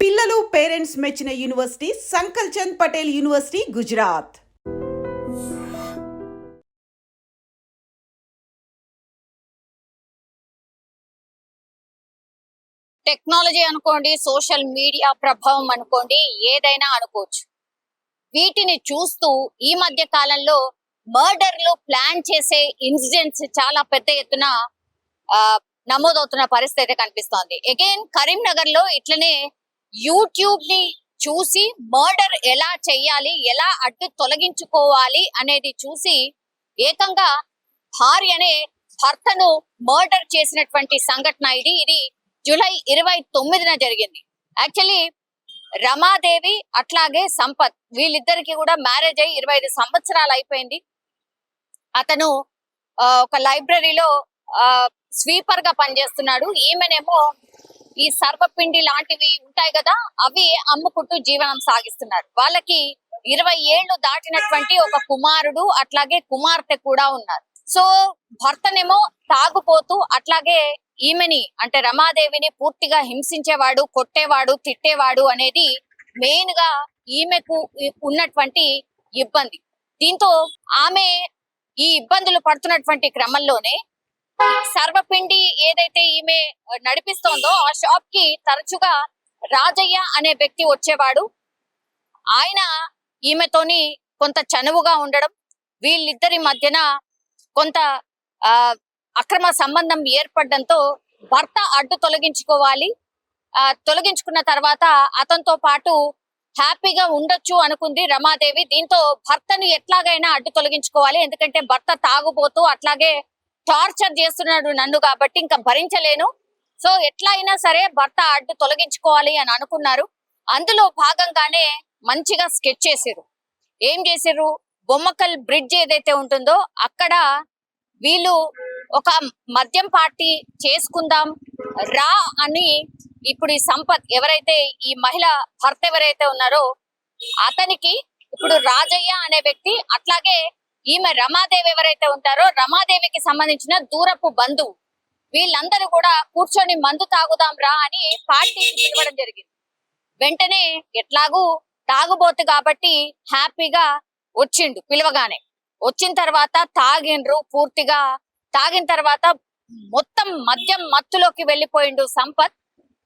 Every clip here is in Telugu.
పిల్లలు పేరెంట్స్ మెచ్చిన university Sankalchand Patel university Gujarat. Technology అనుకోండి సోషల్ మీడియా ప్రభావం అనుకోండి ఏదైనా అనుకోవచ్చు. వీటిని చూస్తూ ఈ మధ్య కాలంలో మర్డర్లు ప్లాన్ చేసే ఇన్సిడెంట్స్ చాలా పెద్ద ఎత్తున నమోదవుతున్న పరిస్థితి అయితే కనిపిస్తోంది. అగైన్ కరీంనగర్లో ఇట్లనే యూట్యూబ్ని చూసి మర్డర్ ఎలా చెయ్యాలి ఎలా అడ్డు తొలగించుకోవాలి అనేది చూసి ఏకంగా భార్యనే భర్తను మర్డర్ చేసినటువంటి సంఘటన ఇది. ఇది జూలై ఇరవై తొమ్మిదిన జరిగింది. యాక్చువల్లీ రమాదేవి అట్లాగే సంపత్ వీళ్ళిద్దరికి కూడా మ్యారేజ్ అయ్యి ఇరవై ఐదు సంవత్సరాలు అయిపోయింది. అతను ఆ, ఒక లైబ్రరీలో స్వీపర్గా పనిచేస్తున్నాడు. ఈమెనేమో ఈ సర్వపిండి లాంటివి ఉంటాయి కదా అవి అమ్ముకుంటూ జీవనం సాగిస్తున్నారు. వాళ్ళకి ఇరవై ఏళ్ళు దాటినటువంటి ఒక కుమారుడు అట్లాగే కుమార్తె కూడా ఉన్నారు. సో భర్తనేమో తాగుపోతూ అట్లాగే ఈమెని అంటే రమాదేవిని పూర్తిగా హింసించేవాడు కొట్టేవాడు తిట్టేవాడు అనేది మెయిన్గా ఈమెకు ఉన్నటువంటి ఇబ్బంది. దీంతో ఆమె ఈ ఇబ్బందులు పడుతున్నటువంటి క్రమంలోనే సర్వపిండి ఏదైతే ఈమె నడిపిస్తోందో ఆ షాప్కి తరచుగా రాజయ్య అనే వ్యక్తి వచ్చేవాడు. ఆయన ఈమెతోని కొంత చనువుగా ఉండడం వీళ్ళిద్దరి మధ్యన కొంత ఆ అక్రమ సంబంధం ఏర్పడడంతో భర్త అడ్డు తొలగించుకోవాలి. ఆ తొలగించుకున్న తర్వాత అతనితో పాటు హ్యాపీగా ఉండొచ్చు అనుకుంది రమాదేవి. దీంతో భర్తను ఎట్లాగైనా అడ్డు తొలగించుకోవాలి. ఎందుకంటే భర్త తాగుబోతూ అట్లాగే టార్చర్ చేస్తున్నాడు నన్ను కాబట్టి ఇంకా భరించలేను. సో ఎట్లా అయినా సరే భర్త అడ్డు తొలగించుకోవాలి అని అనుకున్నారు. అందులో భాగంగానే మంచిగా స్కెచ్ చేసారు ఏం చేసారు బొమ్మకల్ బ్రిడ్జ్ ఏదైతే ఉంటుందో అక్కడ వీళ్ళు ఒక మద్యం పార్టీ చేసుకుందాం రా అని ఇప్పుడు ఈ సంపత్ ఎవరైతే ఈ మహిళ భర్త ఎవరైతే ఉన్నారో అతనికి ఇప్పుడు రాజయ్య అనే వ్యక్తి అట్లాగే ఈమె రమాదేవి ఎవరైతే ఉంటారో రమాదేవికి సంబంధించిన దూరపు బంధువు. వీళ్ళందరూ కూడా కూర్చొని మందు తాగుదాం రా అని పార్టీకి పిలవడం జరిగింది. వెంటనే ఎట్లాగూ తాగుబోతు కాబట్టి హ్యాపీగా వచ్చిండు పిలవగానే. వచ్చిన తర్వాత తాగిండ్రు పూర్తిగా. తాగిన తర్వాత మొత్తం మద్యం మత్తులోకి వెళ్ళిపోయిండు సంపత్.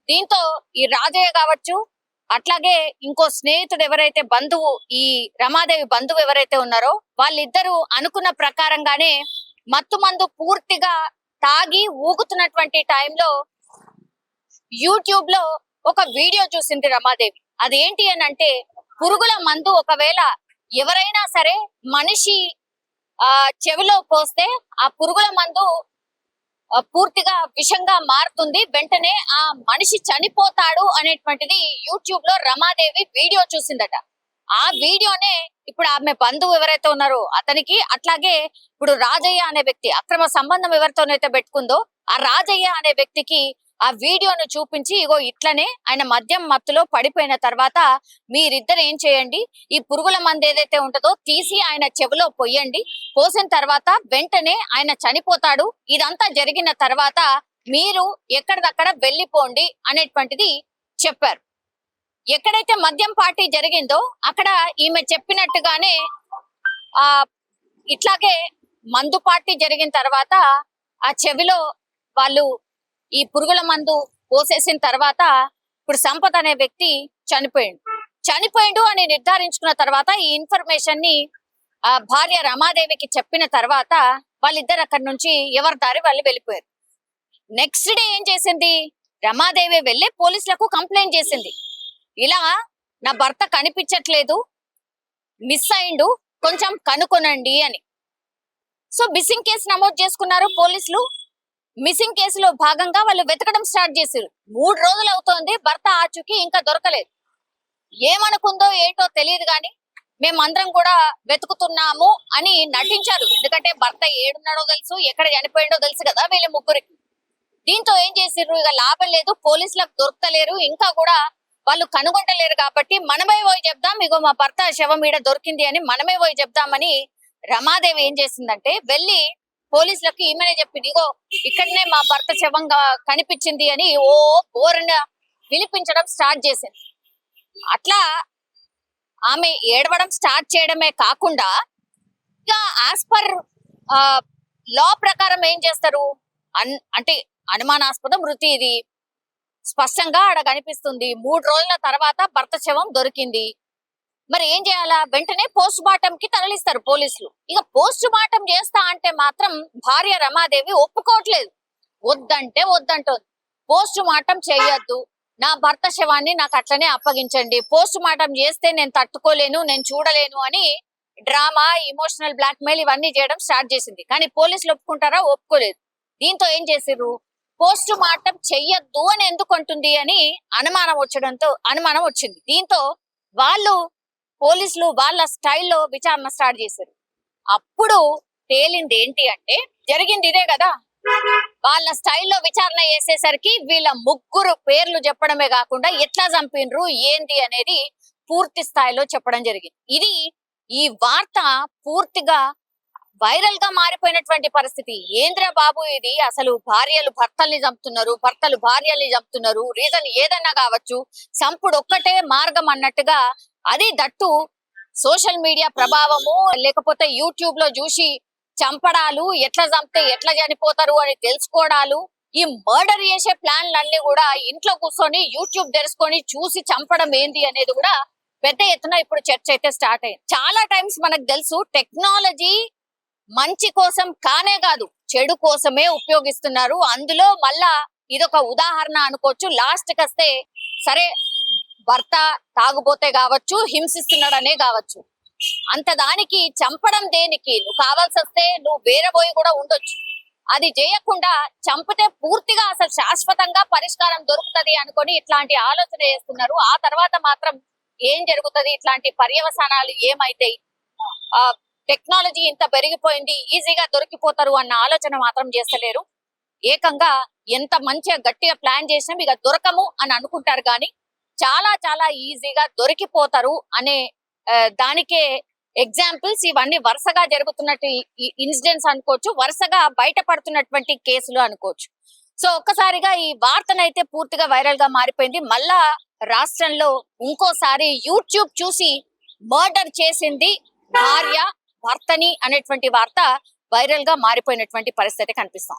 దీంతో ఈ రాజయ్య కావచ్చు అట్లాగే ఇంకో స్నేహితుడు ఎవరైతే బంధువు ఈ రమాదేవి బంధువు ఎవరైతే ఉన్నారో వాళ్ళిద్దరూ అనుకున్న ప్రకారంగానే మత్తు మందు పూర్తిగా తాగి ఊగుతున్నటువంటి టైంలో యూట్యూబ్లో ఒక వీడియో చూసింది రమాదేవి. అదేంటి అని అంటే పురుగుల మందు ఒకవేళ ఎవరైనా సరే మనిషి ఆ చెవిలో పోస్తే ఆ పురుగుల మందు పూర్తిగా విషంగా మారుతుంది. వెంటనే ఆ మనిషి చనిపోతాడు అనేటువంటిది యూట్యూబ్లో రమాదేవి వీడియో చూసిందట. ఆ వీడియోనే ఇప్పుడు ఆమె బంధువు ఎవరైతే ఉన్నారో అతనికి అట్లాగే ఇప్పుడు రాజయ్య అనే వ్యక్తి అక్రమ సంబంధం ఎవరితోనైతే పెట్టుకుందో ఆ రాజయ్య అనే వ్యక్తికి ఆ వీడియోను చూపించి ఇగో ఇట్లనే ఆయన మద్యం మత్తులో పడిపోయిన తర్వాత మీరిద్దరు ఏం చేయండి? ఈ పురుగుల మందు ఏదైతే ఉంటుందో తీసి ఆయన చెవిలో పొయ్యండి. పోసిన తర్వాత వెంటనే ఆయన చనిపోతాడు. ఇదంతా జరిగిన తర్వాత మీరు ఎక్కడిదక్కడ వెళ్ళిపోండి అనేటువంటిది చెప్పారు. ఎక్కడైతే మద్యం పార్టీ జరిగిందో అక్కడ ఈమె చెప్పినట్టుగానే ఆ ఇట్లాగే మందు పార్టీ జరిగిన తర్వాత ఆ చెవిలో వాళ్ళు ఈ పురుగుల మందు పోసేసిన తర్వాత ఇప్పుడు సంపత్ అనే వ్యక్తి చనిపోయిండు. చనిపోయిండు అని నిర్ధారించుకున్న తర్వాత ఈ ఇన్ఫర్మేషన్ని ఆ భార్య రమాదేవికి చెప్పిన తర్వాత వాళ్ళిద్దరు అక్కడి నుంచి ఎవరి దారి వాళ్ళు వెళ్ళిపోయారు. నెక్స్ట్ డే ఏం చేసింది? రమాదేవి వెళ్ళి పోలీసులకు కంప్లైంట్ చేసింది. ఇలా నా భర్త కనిపించట్లేదు మిస్ అయిండు కొంచెం కనుకొనండి అని. సో మిస్సింగ్ కేసు నమోదు చేసుకున్నారు పోలీసులు. మిస్సింగ్ కేసులో భాగంగా వాళ్ళు వెతకడం స్టార్ట్ చేశారు. మూడు రోజులు అవుతోంది భర్త ఆచూకీ ఇంకా దొరకలేదు. ఏమనుకుందో ఏంటో తెలియదు కానీ మేమందరం కూడా వెతుకుతున్నాము అని నటించారు. ఎందుకంటే భర్త ఏడున్నాడో తెలుసు ఎక్కడ చనిపోయిండో తెలుసు కదా వీళ్ళ ముగ్గురికి. దీంతో ఏం చేసిర్రు? ఇక లాభం లేదు పోలీసులకు దొరకలేరు ఇంకా కూడా వాళ్ళు కనుగొంటలేరు కాబట్టి మనమే పోయి చెప్దాం ఇగో మా భర్త శవం ఈడ దొరికింది అని మనమే పోయి చెప్దామని రమాదేవి ఏం చేసిందంటే వెళ్ళి పోలీసులకు ఈమెనే చెప్పింది ఇగో ఇక్కడనే మా భర్త శవంగా కనిపించింది అని ఓ బోరన వినిపించడం స్టార్ట్ చేసింది. అట్లా ఆమె ఏడవడం స్టార్ట్ చేయడమే కాకుండా ఇక యాజ్ పర్ లా ప్రకారం ఏం చేస్తారు? అన్ అంటే అనుమానాస్పద మృతి ఇది. స్పష్టంగా ఆడ కనిపిస్తుంది. మూడు రోజుల తర్వాత భర్త శవం దొరికింది. మరి ఏం చేయాలా? వెంటనే పోస్ట్ మార్టం కి తరలిస్తారు పోలీసులు. ఇక పోస్ట్ మార్టం చేస్తా అంటే మాత్రం భార్య రమాదేవి ఒప్పుకోవట్లేదు. వద్దంటే వద్దంటుంది. పోస్ట్ మార్టం చేయొద్దు నా భర్త శవాన్ని నాకు అట్లనే అప్పగించండి. పోస్ట్ మార్టం చేస్తే నేను తట్టుకోలేను నేను చూడలేను అని డ్రామా ఇమోషనల్ బ్లాక్ మెయిల్ ఇవన్నీ చేయడం స్టార్ట్ చేసింది. కానీ పోలీసులు ఒప్పుకుంటారా? ఒప్పుకోలేదు. దీంతో ఏం చేసిర్రు? పోస్ట్ మార్టం చెయ్యొద్దు అని ఎందుకు అంటుంది అని అనుమానం వచ్చడంతో అనుమానం వచ్చింది. దీంతో వాళ్ళు పోలీసులు వాళ్ళ స్టైల్లో విచారణ స్టార్ట్ చేశారు. అప్పుడు తేలింది ఏంటి అంటే జరిగింది ఇదే కదా. వాళ్ళ స్టైల్లో విచారణ చేసేసరికి వీళ్ళ ముగ్గురు పేర్లు చెప్పడమే కాకుండా ఎట్లా చంపినరు ఏంది అనేది పూర్తి స్థాయిలో చెప్పడం జరిగింది. ఇది ఈ వార్త పూర్తిగా వైరల్గా మారిపోయినటువంటి పరిస్థితి. ఏంద్రా బాబు ఇది? అసలు భార్యలు భర్తల్ని చంపుతున్నారు భర్తలు భార్యల్ని చంపుతున్నారు రీజన్ ఏదన్నా కావచ్చు సంపుడు ఒక్కటే మార్గం అన్నట్టుగా అది దట్టు సోషల్ మీడియా ప్రభావము లేకపోతే యూట్యూబ్లో చూసి చంపడాలు ఎట్లా చంపితే ఎట్లా చనిపోతారు అని తెలుసుకోవడాలు ఈ మర్డర్ చేసే ప్లాన్లన్నీ కూడా ఇంట్లో కూర్చొని యూట్యూబ్ తెరుచుకొని చూసి చంపడం ఏంది అనేది కూడా పెద్ద ఎత్తున ఇప్పుడు చర్చ అయితే స్టార్ట్ అయింది. చాలా టైమ్స్ మనకు తెలుసు టెక్నాలజీ మంచి కోసం కానే కాదు చెడు కోసమే ఉపయోగిస్తున్నారు. అందులో మళ్ళా ఇదొక ఉదాహరణ అనుకోవచ్చు. లాస్ట్ వస్తే సరే భర్త తాగుబోతే కావచ్చు హింసిస్తున్నాడనే కావచ్చు. అంత దానికి చంపడం దేనికి? నువ్వు కావాల్సి వస్తే నువ్వు వేరే పోయి కూడా ఉండొచ్చు. అది చేయకుండా చంపితే పూర్తిగా అసలు శాశ్వతంగా పరిష్కారం దొరుకుతది అనుకొని ఇట్లాంటి ఆలోచన చేస్తున్నారు. ఆ తర్వాత మాత్రం ఏం జరుగుతది? ఇట్లాంటి పర్యవసానాలు ఏమైతాయి ఆ టెక్నాలజీ ఇంత పెరిగిపోయింది ఈజీగా దొరికిపోతారు అన్న ఆలోచన మాత్రం చేస్తలేరు. ఏకంగా ఎంత మంచిగా గట్టిగా ప్లాన్ చేసినాం ఇక దొరకము అని అనుకుంటారు కానీ చాలా చాలా ఈజీగా దొరికిపోతారు అనే దానికే ఎగ్జాంపుల్స్ ఇవన్నీ వరుసగా జరుగుతున్నట్టు ఇన్సిడెంట్స్ అనుకోవచ్చు వరుసగా బయటపడుతున్నటువంటి కేసులు అనుకోవచ్చు. సో ఒక్కసారిగా ఈ వార్తనైతే పూర్తిగా వైరల్గా మారిపోయింది. మళ్ళా రాష్ట్రంలో ఇంకోసారి యూట్యూబ్ చూసి మర్డర్ చేసింది భార్య భర్తని అనేటువంటి వార్త వైరల్గా మారిపోయినటువంటి పరిస్థితి కనిపిస్తాం